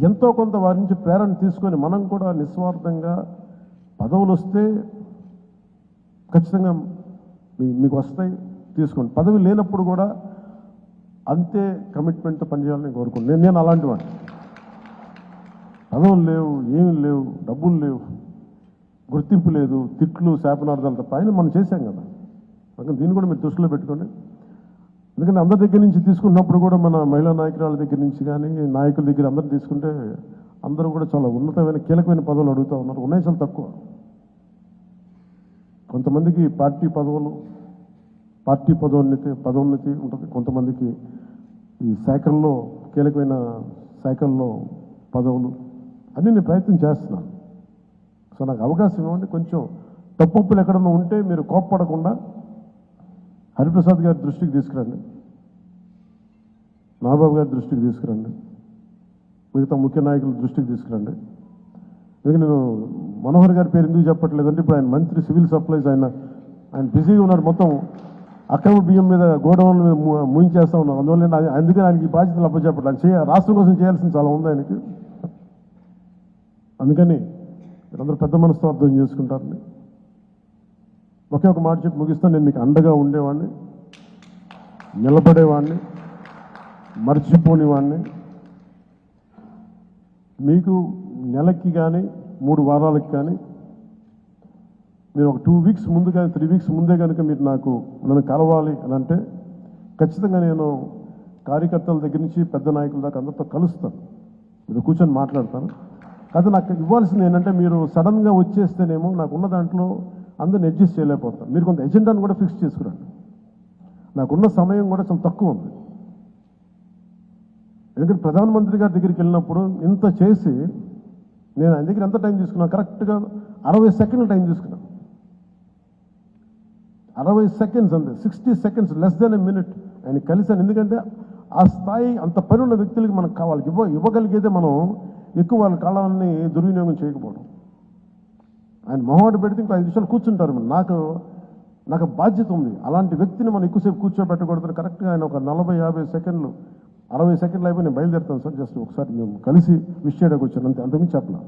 ఎంతో కొంత వారి నుంచి ప్రేరణ తీసుకొని మనం కూడా నిస్వార్థంగా పదవులు వస్తే ఖచ్చితంగా మీ- మీకు వస్తాయి. తీసుకోండి. పదవి లేనప్పుడు కూడా అంతే కమిట్మెంట్తో పనిచేయాలని కోరుకుంటున్నాను. నేను నేను అలాంటి వాడిని. పదవులు లేవు ఏమి లేవు డబ్బులు లేవు గుర్తింపు లేదు తిట్లు శాపనార్థాలు తప్ప. మనం చేశాం కదా. దీన్ని కూడా మీరు దృష్టిలో పెట్టుకోండి. ఎందుకంటే అందరి దగ్గర నుంచి తీసుకున్నప్పుడు కూడా మన మహిళా నాయకురాల దగ్గర నుంచి కానీ నాయకుల దగ్గర అందరు తీసుకుంటే అందరూ కూడా చాలా ఉన్నతమైన కీలకమైన పదవులు అడుగుతూ ఉన్నారు. ఉన్నాయి చాలా తక్కువ. కొంతమందికి పార్టీ పదవులు పార్టీ పదోన్నతి పదోన్నతి ఉంటుంది. కొంతమందికి ఈ శాఖల్లో కీలకమైన శాఖల్లో పదవులు. అన్నీ నేను ప్రయత్నం చేస్తున్నాను. సో నాకు అవకాశం ఇవ్వండి. కొంచెం తప్పులు ఎక్కడన్నా ఉంటే మీరు కోప్పడకుండా హరిప్రసాద్ గారి దృష్టికి తీసుకురండి. నాబాబు గారి దృష్టికి తీసుకురండి. మిగతా ముఖ్య నాయకుల దృష్టికి తీసుకురండి. ఎందుకంటే నేను మనోహర్ గారి పేరు ఎందుకు చెప్పట్లేదంటే ఇప్పుడు ఆయన మంత్రి సివిల్ సప్లైస్ ఆయన ఆయన బిజీగా ఉన్నారు మొత్తం. అక్రమ బియ్యం మీద గోడౌన్ల మీద ము- ముయించేస్తా ఉన్నారు. అందువల్ల నేను ఆయన- అందుకని ఆయనకి ఈ బాధ్యతలు అప్పచెప్పట్లేదు ఆయన చేయ రాష్ట్రం కోసం చేయాల్సిన చాలా ఉంది ఆయనకి. అందుకని మీరందరూ పెద్ద మనసుతో అర్థం చేసుకుంటారని ఒకే ఒక మాట చెప్పి ముగిస్తాను నేను మీకు అండగా ఉండేవాడిని నిలబడేవాడిని మర్చిపోనివాడిని మీకు నెలకి కానీ మూడు వారాలకి కానీ మీరు ఒక టూ వీక్స్ ముందు కానీ త్రీ వీక్స్ ముందే కనుక మీరు నాకు నన్ను కలవాలి అని అంటే ఖచ్చితంగా నేను కార్యకర్తల దగ్గర నుంచి పెద్ద నాయకుల దాకా అందరితో కలుస్తాను. మీరు కూర్చొని మాట్లాడతాను. కాదు నాకు ఇవ్వాల్సింది ఏంటంటే మీరు సడన్గా వచ్చేస్తేనేమో నాకు ఉన్న దాంట్లో అందరిని అడ్జస్ట్ చేయలేకపోతాను. మీరు కొంత ఎజెండాను కూడా ఫిక్స్ చేసుకురండి. నాకున్న సమయం కూడా చాలా తక్కువ ఉంది. ఎందుకంటే ప్రధానమంత్రి గారి దగ్గరికి వెళ్ళినప్పుడు ఇంత చేసి నేను ఆయన దగ్గర ఎంత టైం తీసుకున్నాను కరెక్ట్గా అరవై సెకండ్లు టైం తీసుకున్నాను అరవై సెకండ్స్ అంతే sixty seconds less than a minute ఆయన కలిశాను. ఎందుకంటే ఆ స్థాయి అంత పని ఉన్న వ్యక్తులకి మనకు కావాలి ఇవ్వ ఇవ్వగలిగేదే మనం ఎక్కువ వాళ్ళ కాలాన్ని దుర్వినియోగం చేయకపోవడం. ఆయన మొహమాట పెడితే ఇంకో ఐదు నిమిషాలు కూర్చుంటారు మరి. నాకు నాకు బాధ్యత ఉంది. అలాంటి వ్యక్తిని మనం ఎక్కువసేపు కూర్చోబెట్టకూడదు కరెక్ట్గా ఆయన ఒక నలభై యాభై సెకండ్లు అరవై సెకండ్లు అయిపోయి నేను బయలుదేరుతాను సార్. జస్ట్ ఒకసారి మేము కలిసి విష్ చేయడానికి వచ్చాను. అంతే అంతకుమించి చెప్పలా.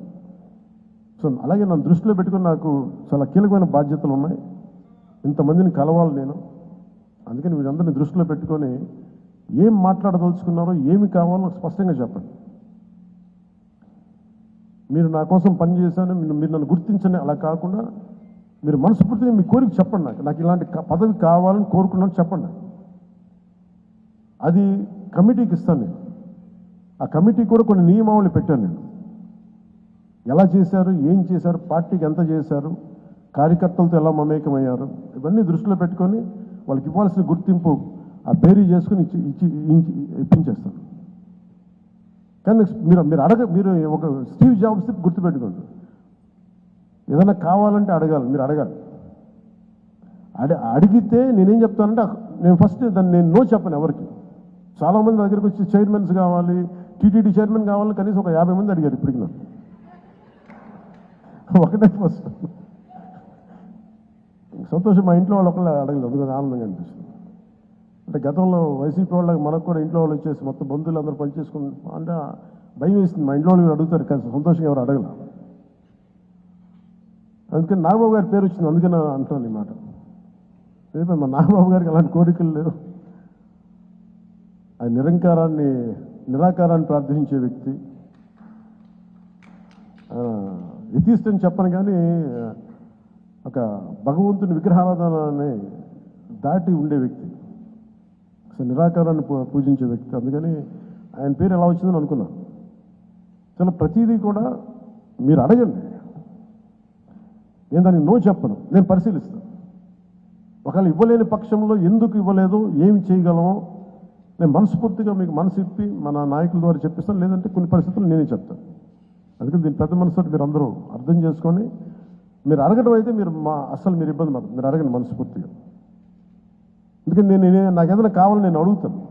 సో అలాగే నన్ను దృష్టిలో పెట్టుకుని నాకు చాలా కీలకమైన బాధ్యతలు ఉన్నాయి. ఇంతమందిని కలవాలి నేను. అందుకని వీరందరినీ దృష్టిలో పెట్టుకొని ఏం మాట్లాడదలుచుకున్నారో ఏమి కావాలో స్పష్టంగా చెప్పండి. మీరు నా కోసం పనిచేశాను మీరు నన్ను గుర్తించండి అలా కాకుండా మీరు మనస్ఫూర్తిగా మీ కోరిక చెప్పండి నాకు. నాకు ఇలాంటి పదవి కావాలని కోరుకున్నాను చెప్పండి. అది కమిటీకి ఇస్తాను నేను. ఆ కమిటీ కూడా కొన్ని నియమావళి పెట్టాను నేను. ఎలా చేశారు ఏం చేశారు పార్టీకి ఎంత చేశారు కార్యకర్తలతో ఎలా మమేకమయ్యారు ఇవన్నీ దృష్టిలో పెట్టుకొని వాళ్ళకి ఇవ్వాల్సిన గుర్తింపు ఆ బేరీ చేసుకుని ఇచ్చి ఇచ్చి ఇప్పించేస్తాను. కానీ మీరు మీరు అడగ మీరు ఒక స్టీవ్ జాబ్స్ గుర్తుపెట్టుకోండి. ఏదైనా కావాలంటే అడగాలి మీరు అడగాలి. అడి అడిగితే నేనేం చెప్తానంటే నేను ఫస్ట్ దాన్ని నేను నో చెప్పను ఎవరికి. చాలామంది నా దగ్గరికి వచ్చి చైర్మన్స్ కావాలి టీటీడీ చైర్మన్ కావాలని కనీసం ఒక యాభై మంది అడిగారు ఇప్పటికి నాకు ఒకటే ఫస్ట్ సంతోషం మా ఇంట్లో వాళ్ళు ఒకళ్ళు అడగలేదు అందుకని ఆనందంగా అనిపిస్తుంది. అంటే గతంలో వైసీపీ వాళ్ళకి మనకు కూడా ఇంట్లో వాళ్ళు వచ్చేసి మొత్తం బంధువులు అందరూ పనిచేసుకుని అంటే భయం వేసింది. మా ఇంట్లో వాళ్ళు అడుగుతారు కానీ సంతోషంగా ఎవరు అడగల. అందుకని నాగబాబు గారి పేరు వచ్చింది అందుకని అంటున్నాను ఈ మాట. రేపు మా నాగబాబు గారికి అలాంటి కోరికలు లేవు. ఆ నిరంకారాన్ని నిరాకారాన్ని ప్రార్థించే వ్యక్తి. ఎథిస్ట్ అని చెప్పను కానీ ఒక భగవంతుని విగ్రహారాధనని దాటి ఉండే వ్యక్తి. అసలు నిరాకారాన్ని పూ- పూజించే వ్యక్తి. అందుకని ఆయన పేరు ఎలా వచ్చిందని అనుకున్నాను చాలా ప్రతిదీ కూడా మీరు అడగండి. నేను దానికి నో చెప్పను. నేను పరిశీలిస్తాను. ఒకవేళ ఇవ్వలేని పక్షంలో ఎందుకు ఇవ్వలేదు ఏమి చేయగలమో నేను మనస్ఫూర్తిగా మీకు మనసు ఇప్పి మన నాయకుల ద్వారా చెప్పిస్తాను లేదంటే కొన్ని పరిస్థితులు నేనే చెప్తాను. అందుకని దీని పెద్ద మనసుతో మీరు అందరూ అర్థం చేసుకొని మీరు అడగడం అయితే మీరు మా అసలు మీరు ఇబ్బంది పడదు మీరు అడగండి మనస్ఫూర్తిగా. ఎందుకంటే నేను- నాకు ఏదైనా కావాలని నేను అడుగుతాను.